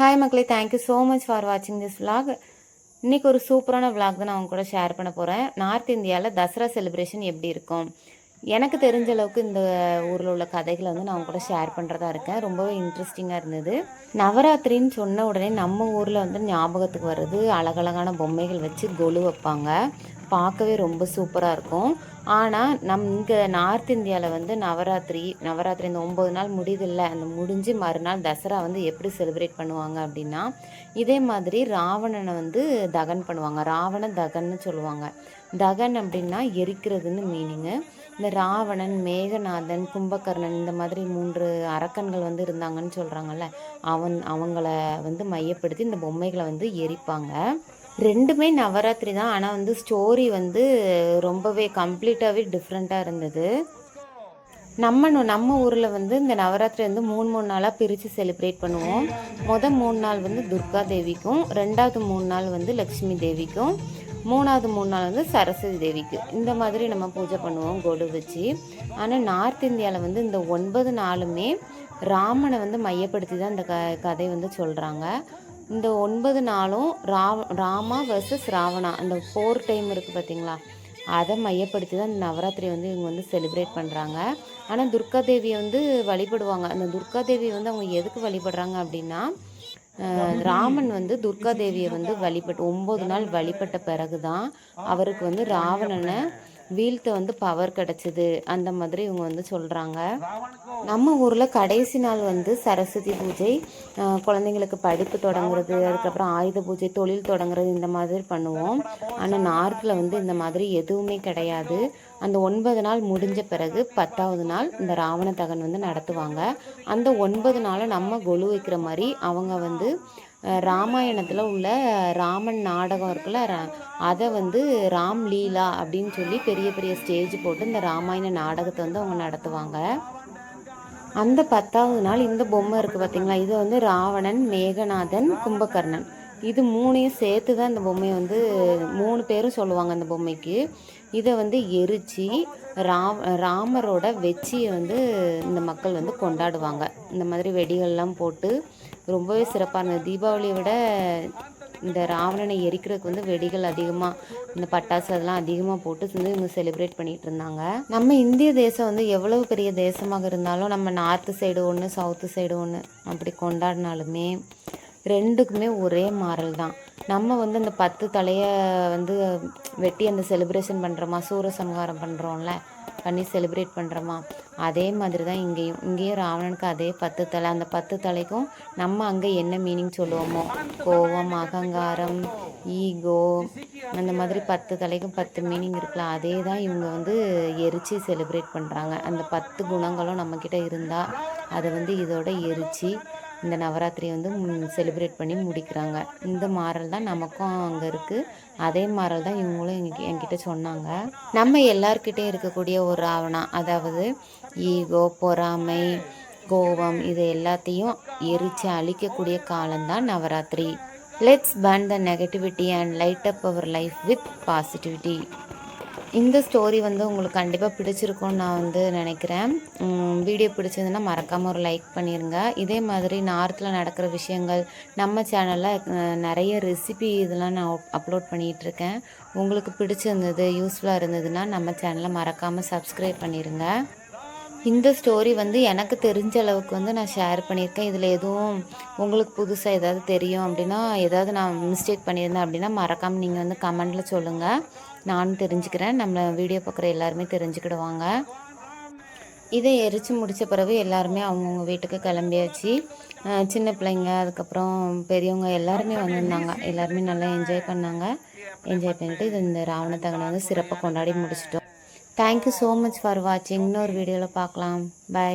Hi மக்களே. Thank you so much for வாட்சிங் this vlog. இன்றைக்கி ஒரு சூப்பரான vlog தான் நான் உங்க கூட ஷேர் பண்ண போகிறேன் நார்த் இந்தியாவில் தசரா செலிப்ரேஷன் எப்படி இருக்கும்? எனக்கு தெரிஞ்ச அளவுக்கு இந்த ஊரில் உள்ள கதைகளை வந்து நான் உங்க கூட ஷேர் பண்ணுறதா இருக்கேன். ரொம்பவே இன்ட்ரெஸ்டிங்காக இருந்தது. நவராத்திரின்னு சொன்ன உடனே நம்ம ஊரில் வந்து ஞாபகத்துக்கு வர்றது அழகழகான பொம்மைகள் வச்சு கொலு வைப்பாங்க. பார்க்கவே ரொம்ப சூப்பராக இருக்கும். ஆனால் நம் இங்கே நார்த் இந்தியாவில் வந்து நவராத்திரி நவராத்திரி இந்த ஒம்பது நாள் முடியுதில்ல அந்த முடிஞ்சு மறுநாள் தசரா வந்து எப்படி செலிப்ரேட் பண்ணுவாங்க அப்படின்னா இதே மாதிரி ராவணனை வந்து தகன் பண்ணுவாங்க. ராவண தகன்னு சொல்லுவாங்க. தகன் அப்படின்னா எரிக்கிறதுன்னு மீனிங்கு இந்த ராவணன் மேகநாதன் கும்பகர்ணன் இந்த மாதிரி மூன்று அரக்கன்கள் வந்து இருந்தாங்கன்னு சொல்கிறாங்கல்ல அவன் அவங்கள வந்து மையப்படுத்தி இந்த பொம்மைகளை வந்து எரிப்பாங்க. ரெண்டுமே நவராத்திரி தான். ஆனால் வந்து ஸ்டோரி வந்து ரொம்பவே கம்ப்ளீட்டாகவே டிஃப்ரெண்ட்டாக இருந்தது. நம்ம நம்ம ஊரில் வந்து இந்த நவராத்திரி வந்து மூணு மூணு நாளாக பிரித்து செலிப்ரேட் பண்ணுவோம். மொதல் மூணு நாள் வந்து துர்கா தேவிக்கும் ரெண்டாவது மூணு நாள் வந்து லக்ஷ்மி தேவிக்கும் மூணாவது மூணு நாள் வந்து சரஸ்வதி தேவிக்கு. இந்த மாதிரி நம்ம பூஜை பண்ணுவோம் கொடு வச்சு. ஆனால் நார்த் இந்தியாவில் வந்து இந்த ஒன்பது நாளுமே ராமனை வந்து மையப்படுத்தி தான் இந்த க கதை வந்து சொல்கிறாங்க இந்த ஒன்பது நாளும் ராவ ராமா வர்சஸ் ராவணா. அந்த போர் டைம் இருக்குது பார்த்தீங்களா அதை மையப்படுத்தி தான் இந்த நவராத்திரி வந்து இவங்க வந்து செலிப்ரேட் பண்ணுறாங்க ஆனால் துர்கா தேவியை வந்து வழிபடுவாங்க. அந்த துர்கா தேவி வந்து அவங்க எதுக்கு வழிபடுறாங்க அப்படின்னா ராமன் வந்து துர்கா தேவியை வந்து வழிபட்டு ஒம்பது நாள் வழிபட்ட பிறகு தான் அவருக்கு வந்து ராவணனை வீழ்த்த வந்து பவர் கிடச்சிது. அந்த மாதிரி இவங்க வந்து சொல்கிறாங்க நம்ம ஊரில் கடைசி நாள் வந்து சரஸ்வதி பூஜை குழந்தைங்களுக்கு படிப்பு தொடங்குறது அதுக்கப்புறம் ஆயுத பூஜை தொழில் தொடங்குறது இந்த மாதிரி பண்ணுவோம். ஆனால் நார்த்தில் வந்து இந்த மாதிரி எதுவுமே கிடையாது. அந்த ஒன்பது நாள் முடிஞ்ச பிறகு பத்தாவது நாள் இந்த ராவண தகன் வந்து நடத்துவாங்க. அந்த ஒன்பது நாளை நம்ம கொலு வைக்கிற மாதிரி அவங்க வந்து ராமாயணத்தில் உள்ள ராமன் நாடகம் இருக்குல்ல அதை வந்து ராம் லீலா அப்படின்னு சொல்லி பெரிய பெரிய ஸ்டேஜ் போட்டு இந்த ராமாயண நாடகத்தை வந்து அவங்க நடத்துவாங்க. அந்த பத்தாவது நாள் இந்த பொம்மை இருக்குது பார்த்தீங்களா இது வந்து ராவணன் மேகநாதன் கும்பகர்ணன். இது மூணையும் சேர்த்து தான் இந்த பொம்மையை வந்து மூணு பேரும் சொல்லுவாங்க அந்த பொம்மைக்கு. இதை வந்து எரிச்சு ராம் ராமரோட வெச்சியை வந்து இந்த மக்கள் வந்து கொண்டாடுவாங்க. இந்த மாதிரி வெடிகள்லாம் போட்டு ரொம்பவே சிறப்பாக இருந்தது. தீபாவளியை விட இந்த ராவணனை எரிக்கிறதுக்கு வந்து வெடிகள் அதிகமாக இந்த பட்டாசு அதெல்லாம் அதிகமாக போட்டு வந்து இவங்க செலிப்ரேட் பண்ணிகிட்டு இருந்தாங்க. நம்ம இந்திய தேசம் வந்து எவ்வளவு பெரிய தேசமாக இருந்தாலும் நம்ம நார்த்து சைடு ஒன்று சவுத்து சைடு ஒன்று அப்படி கொண்டாடினாலுமே ரெண்டுக்குமே ஒரே மாறல் தான். நம்ம வந்து அந்த பத்து தலையை வந்து வெட்டி அந்த செலிப்ரேஷன் பண்ணுறோமா சூரசம்ஹாரம் பண்ணுறோம்ல பண்ணி செலிப்ரேட் பண்ணுறோமா அதே மாதிரி தான் இங்கேயும். இங்கேயும் ராவணனுக்கு அதே பத்து தலை. அந்த பத்து தலைக்கும் நம்ம அங்கே என்ன மீனிங் சொல்லுவோமோ? கோவம் அகங்காரம் ஈகோ அந்த மாதிரி பத்து தலைக்கும் பத்து மீனிங் இருக்குல்ல அதே தான் இவங்க வந்து எரித்து செலிப்ரேட் பண்ணுறாங்க அந்த பத்து குணங்களும் நம்மக்கிட்ட இருந்தால் அதை வந்து இதோட எரித்து இந்த நவராத்திரி வந்து செலிப்ரேட் பண்ணி முடிக்கிறாங்க. இந்த மாறல் தான் நமக்கும் அங்கே இருக்குது அதே மாறல் தான் இவங்களும் எங்க என்கிட்ட சொன்னாங்க. நம்ம எல்லார்கிட்டயும் இருக்கக்கூடிய ஒரு ஆவணம் அதாவது ஈகோ பொறாமை கோபம் இது எல்லாத்தையும் எரித்து அழிக்கக்கூடிய காலம்தான் Navratri. Let's ban the negativity and light up our life with positivity இந்த ஸ்டோரி வந்து உங்களுக்கு கண்டிப்பாக பிடிச்சிருக்கும்னு நான் வந்து நினைக்கிறேன். வீடியோ பிடிச்சதுன்னா மறக்காமல் ஒரு லைக் பண்ணிடுங்க இதே மாதிரி நார்த்தில் நடக்கிற விஷயங்கள் நம்ம சேனலில் நிறைய ரெசிபி இதெல்லாம் நான் அப்லோட் பண்ணிகிட்ருக்கேன் உங்களுக்கு பிடிச்சிருந்தது யூஸ்ஃபுல்லாக இருந்ததுன்னா நம்ம சேனலை மறக்காமல் சப்ஸ்கிரைப் பண்ணிடுங்க இந்த ஸ்டோரி வந்து எனக்கு தெரிஞ்ச அளவுக்கு வந்து நான் ஷேர் பண்ணியிருக்கேன். இதில் எதுவும் உங்களுக்கு புதுசாக ஏதாவது தெரியும் அப்படின்னா ஏதாவது நான் மிஸ்டேக் பண்ணியிருந்தேன் அப்படின்னா மறக்காமல் நீங்கள் வந்து கமெண்டில் சொல்லுங்கள் நானும் தெரிஞ்சுக்கிறேன். நம்ம வீடியோ பார்க்குற எல்லாருமே தெரிஞ்சுக்கிடுவாங்க. இதை எரித்து முடித்த பிறகு எல்லாருமே அவங்கவுங்க வீட்டுக்கு கிளம்பியாச்சு. சின்ன பிள்ளைங்க அதுக்கப்புறம் பெரியவங்க எல்லாருமே வந்திருந்தாங்க. எல்லாருமே நல்லா என்ஜாய் பண்ணாங்க. என்ஜாய் பண்ணிட்டு இது இந்த ராவணத்தகனை வந்து சிறப்பாக கொண்டாடி முடிச்சிட்டோம். தேங்க்யூ ஸோ மச் ஃபார் வாட்சிங் இன்னொரு வீடியோவில் பார்க்கலாம் பை